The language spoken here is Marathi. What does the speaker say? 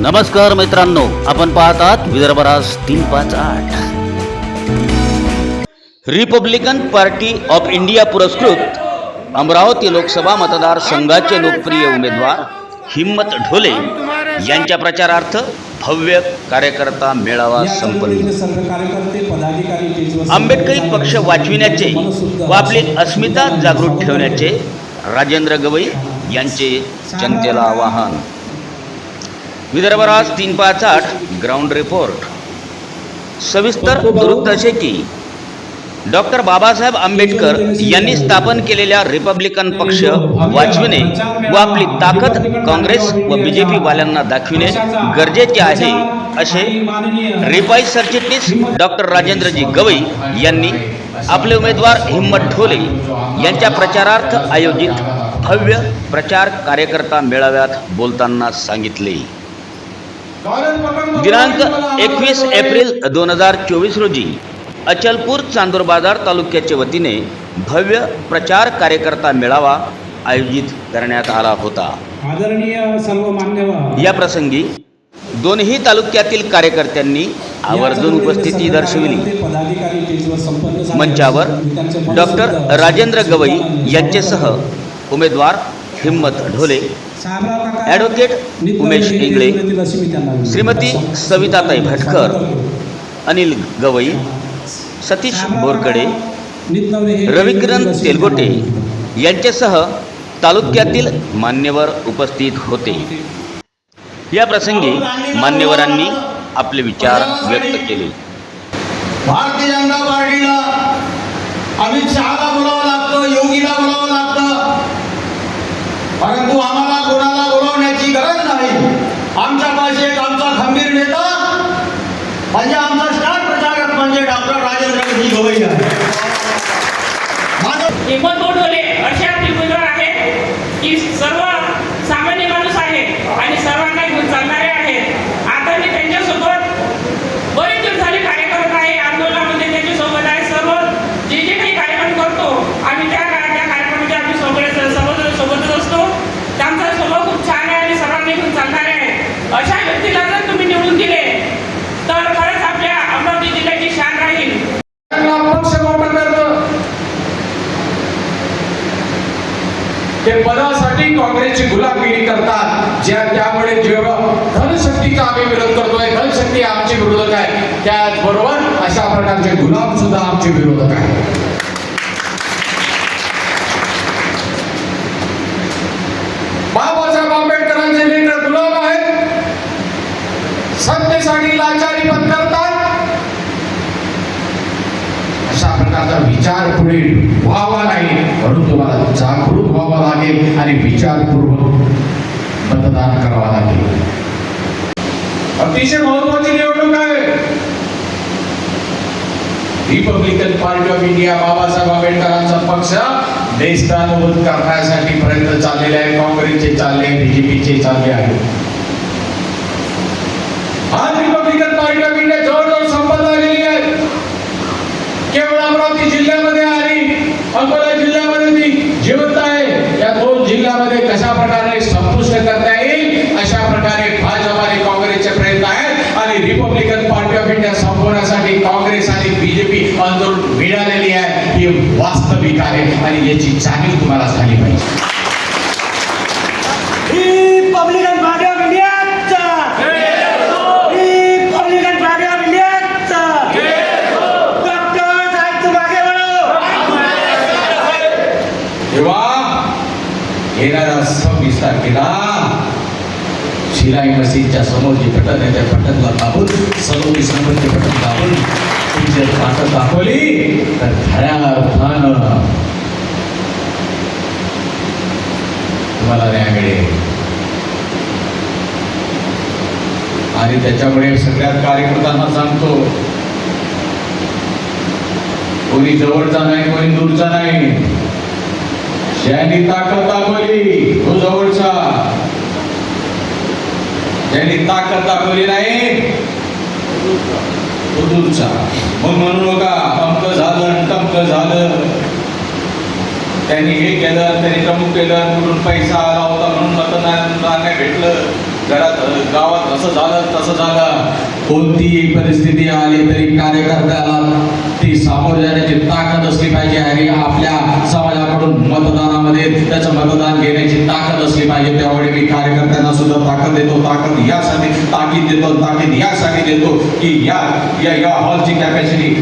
नमस्कार मित्रांनो आपण पाहतात विदर्भराज तीन पाच आठ. रिपब्लिकन पार्टी ऑफ इंडिया पुरस्कृत अमरावती लोकसभा मतदारसंघाचे लोकप्रिय उमेदवार हिम्मत ढोले यांच्या प्रचारार्थ भव्य कार्यकर्ता मेळावा संपन्न. आंबेडकरी पक्ष वाचविण्याचे व आपली अस्मिता जागृत ठेवण्याचे राजेंद्र गवई यांचे जनतेला आवाहन. विदर्भराज तीन पाच आठ ग्राउंड रिपोर्ट सविस्तर वृत्त असे की डॉक्टर बाबासाहेब आंबेडकर यांनी स्थापन केलेल्या रिपब्लिकन पक्ष वाचविणे व आपली ताकद काँग्रेस व बी जे पीवाल्यांना दाखविणे गरजेचे आहे असे रिपाई सरचिटणीस डॉक्टर राजेंद्रजी गवई यांनी आपले उमेदवार हिम्मत ठोले यांच्या प्रचारार्थ आयोजित भव्य प्रचार कार्यकर्ता मेळाव्यात बोलताना सांगितले. दिनांक एकवीस एप्रिल दोन हजार चोवीस रोजी अचलपूर चांदूर बाजार तालुक्याच्या वतीने भव्य प्रचार कार्यकर्ता मेळावा आयोजित करण्यात आला होता. आदरणीय सर्व मान्यवर या प्रसंगी दोन्ही तालुक्यातील कार्यकर्त्यांनी आवर्जून उपस्थिती दर्शविली. मंचावर डॉक्टर राजेंद्र गवई यांचेसह उमेदवार हिम्मत ढोले ॲडव्होकेट उमेश इंगळे श्रीमती सविताताई भटकर अनिल गवई सतीश बोरकडे नित रविकिरण तेलगोटे यांच्यासह तालुक्यातील मान्यवर उपस्थित होते. या प्रसंगी मान्यवरांनी आपले विचार व्यक्त केले. भारतीय जनता पार्टीला आम्ही शहाला बोलावं लागतं योगीला बोलावं परंतु आम्हाला कोणाला बोलावण्याची गरज नाही. आमच्यापाशी एक आमचा खंबीर नेता म्हणजे आमचा स्टार प्रचारक म्हणजे डॉक्टर राजेंद्र गवई आहे. माझं हिंमत अशा उमेदवार आहेत की सर्व सामान्य माणूस आहे आणि सर्व घेऊन चालणारे आहेत आता मी त्यांच्यासोबत बरेच दिवस झाले कार्य करत आहे आंदोलनामध्ये त्यांच्यासोबत आहे सर्व जे जे काही कार्यक्रम करतो आम्ही त्या का- त्या कार्यक्रमामध्ये आम्ही सगळे सर्वजण सोबतच असतो त्यांचा स्वभाव खूप छान आहे आणि सर्वांना घेऊन चालणारे आहे अशा व्यक्तीला जर तुम्ही निवडून दिले तर खरंच आपल्या अमरावती जिल्ह्याची शान राहील. मोठं ते पदासाठी काँग्रेसची गुलामगिरी करतात. ज्या त्यामुळे जेव्हा धनशक्तीचा आम्ही विरोध करतोय धनशक्ती आमची विरोधक आहे त्याचबरोबर अशा प्रकारचे गुलाम सुद्धा आमचे विरोधक आहे बाबासाहेब आंबेडकरांचे लेकर गुलाम आहेत सत्तेसाठी लाचारी पत्करतात अशा प्रकारचा विचार पुढे व्हावा नाही म्हणून तुम्हाला जागृत व्हावा लागेल आणि विचारपूर्वक मतदान करावा लागेल. अतिशय महत्वाची निवडणूक आहे. Republican Party of India Babasaheb आंबेडकरांचा पक्ष देशदानवत करण्यासाठी प्रयत्न चाललेले आहे. काँग्रेसचे चालले बीजेपीचे चालले आहे आज रिपब्लिकन पार्टी ऑफ इंडिया जवळजवळ संपत आलेली आहे केवळ अमरावती जिल्ह्यामध्ये आणि अकोला जिल्ह्यामध्ये ती जिवंत आहे. या दोन जिल्ह्यामध्ये कशा प्रकारे संपुष्ट करता येईल? अशा प्रकारे भाजप आणि काँग्रेसचे प्रयत्न आहेत आणि रिपब्लिकन पार्टी ऑफ इंडिया संपवण्यासाठी काँग्रेस आणि बीजेपी आंदोलन मिळालेली आहे. ही वास्तविक आहे आणि याची जाणीव तुम्हाला झाली पाहिजे रिपब्लिकन पार्टी ऑफ इंडियाचा रिपब्लिकन पार्टी ऑफ इंडियाचा डॉक्टर साहेब तुम आगे बढ़ो तेव्हा येणारा सव्वीस तारखेला शिलाई मशीदच्या समोर जे पटन आहे त्या पटनला दाबून समोर नंबरचे पटन दाबून तुम्ही जर ताकद दाखवली. तर खऱ्या अर्थानं तुम्हाला न्याय मिळेल. आणि त्याच्यामुळे सगळ्यात कार्यकर्त्यांना सांगतो कोणी जवळचा नाही कोणी दूरचा नाही. ज्यांनी ताकद दाखवली तो जवळचा ज्यांनी ताकद दाखवली नाही. तो मग म्हणू नका अमक झालं टमक झालं. त्यांनी हे केलं त्यांनी टमूक केलं कुठून पैसा आला होता म्हणून मतदान नाही भेटलं. घरात गावात असं झालं तसं झालं. कोणतीही परिस्थिती आली तरी कार्यकर्त्याला ती सामोरे जाण्याची ताकद असली पाहिजे आणि आपल्या समाजाकडून मतदानामध्ये त्याचं मतदान घेण्याची ताकद असली पाहिजे. त्यामुळे मी कार्यकर्त्यांना सुद्धा ताकद देतो. ताकद यासाठी ताकीद देतो ताकीद यासाठी देतो की या या या हॉलची कॅपॅसिटी